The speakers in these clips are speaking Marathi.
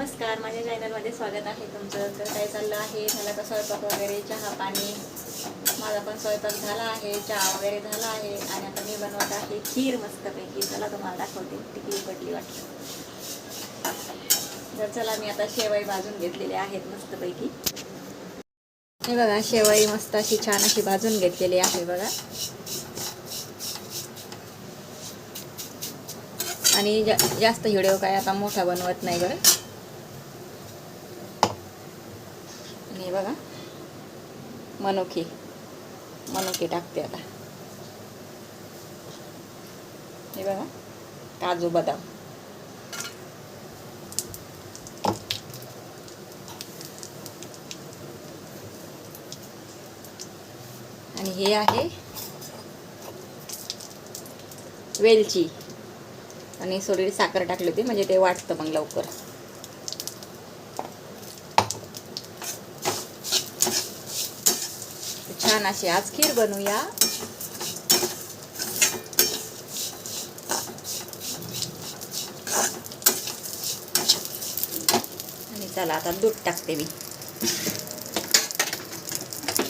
नमस्कार माझ्या चॅनलमध्ये स्वागत आहे तुमचं. तर काय चाललं आहे? झाला का स्वयंपाक वगैरे चहा पाणी माझा पण स्वयंपाक झाला आहे चहा वगैरे झाला आहे. आणि आता मी बनवत आहे खीर मस्तपैकी. चला तुम्हाला दाखवते टिकली पडली वाटली. तर चला मी आता शेवई भाजून घेतलेले आहेत मस्तपैकी. हे बघा शेवई मस्त अशी छान अशी भाजून घेतलेली आहे बघा. आणि जा जास्त व्हिडिओ काय आता मोठा बनवत नाही बरं आणि हे बघा. मनोखी मनोखी टाकते आता. हे बघा. काजू बदाम. आणि हे आहे वेलची. आणि थोडी साखर टाकली होती म्हणजे ते वाटतं मग लवकर. छान अशी आज खीर बनवूया. आणि चला आता दूध टाकते मी.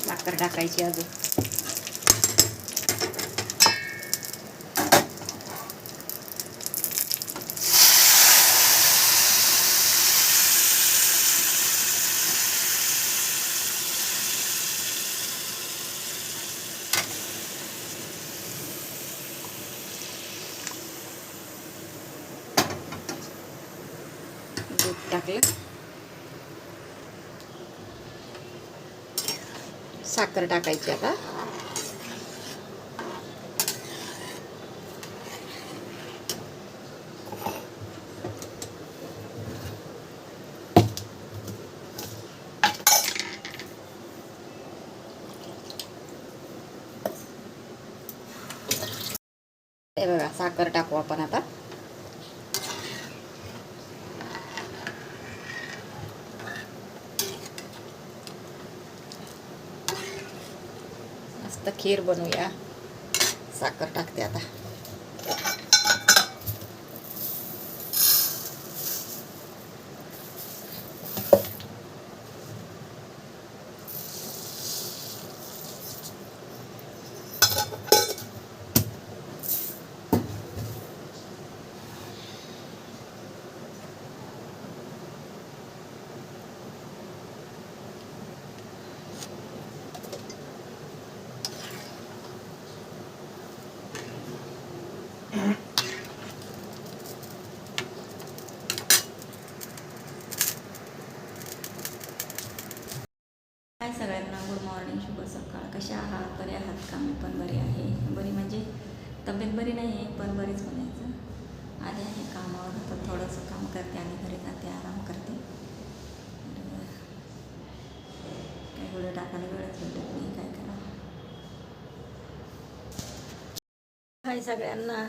साखर टाकायची अजून. टाकलं साखर टाकायची आता हे बघा साखर टाकू आपण आता मस्त खीर बनवूया. साखर टाकते आता. हाय सगळ्यांना गुड मॉर्निंग शुभ सकाळ. कशा आहात? बरे आहात का? मी पण बरी आहे. बरी म्हणजे तब्येत बरी नाही आहे पण बरीच म्हणायचं. आले आहे कामावर. तर थोडंसं काम करते आणि घरी जाते आराम करते. काही व्हिडिओ टाकायला वेळच भेटत नाही काय करा हाय सगळ्यांना.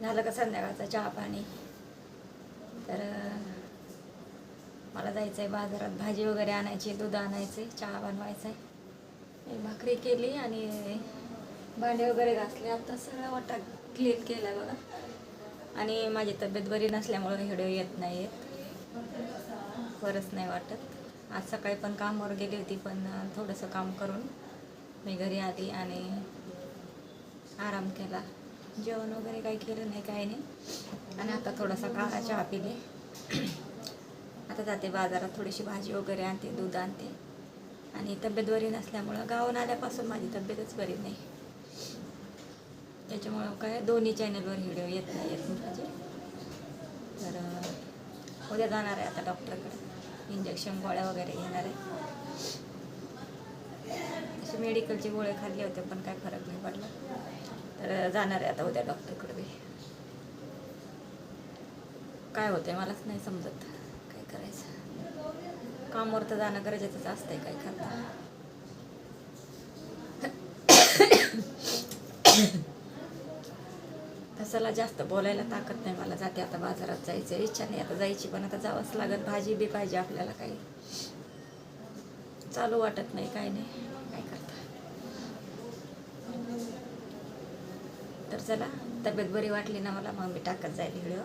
झालं का संध्याकाळचा चहा पाणी? तर मला जायचं आहे बाजारात. भाजी वगैरे आणायची दूध आणायचे चहा बनवायचा आहे मी भाकरी केली आणि भांडे वगैरे घासले. आता सगळं वाटा क्लीन केला बघा. आणि माझी तब्येत बरी नसल्यामुळं व्हिडिओ येत नाही आहेत बरंच नाही वाटत. आज सकाळी पण कामावर गेली होती पण थोडंसं काम करून मी घरी आली आणि आराम केला. जेवण वगैरे काही केलं नाही काही नाही. आणि आता थोडासा काळा चहा पिले. आता जाते बाजारात थोडीशी भाजी वगैरे आणते दूध आणते. आणि तब्येत बरी नसल्यामुळं गावून आल्यापासून माझी तब्येतच बरी नाही. त्याच्यामुळं काय दोन्ही चॅनलवर व्हिडिओ येत नाही येत माझे. तर उद्या जाणार आहे आता डॉक्टरकडे इंजेक्शन गोळ्या वगैरे घेणार आहे. असे मेडिकलचे गोळे खाल्ले होते पण काय फरक नाही पडला. तर जाणार आहे आता उद्या डॉक्टरकडे बी. काय होतंय मलाच नाही समजत. करायचं. कामावर तर जाणं गरजेचंच असतंय काय करता? तसाला जास्त बोलायला ताकद नाही मला. जाते आता बाजारात जायचं इच्छा नाही आता जायची पण आता जावंच लागत भाजी बी पाहिजे आपल्याला काही. चालू वाटत नाही काय नाही. काय करता? तर चला तब्येत बरी वाटली ना मला? मग मी टाकत जाईल व्हिडिओ.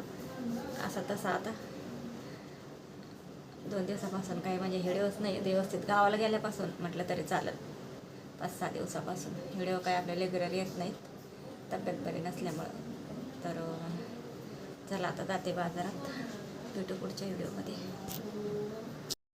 असा तसा आता. दोन दिवसापासून काही म्हणजे हिडिओच नाही व्यवस्थित गावाला गेल्यापासून म्हटलं तरी चालेल. पाच सहा दिवसापासून. व्हिडिओ काय आपल्या रेग्युलर येत नाहीत तब्येत बरी नसल्यामुळं. तर चला आता जाते बाजारात. भेटू पुढच्या व्हिडिओमध्ये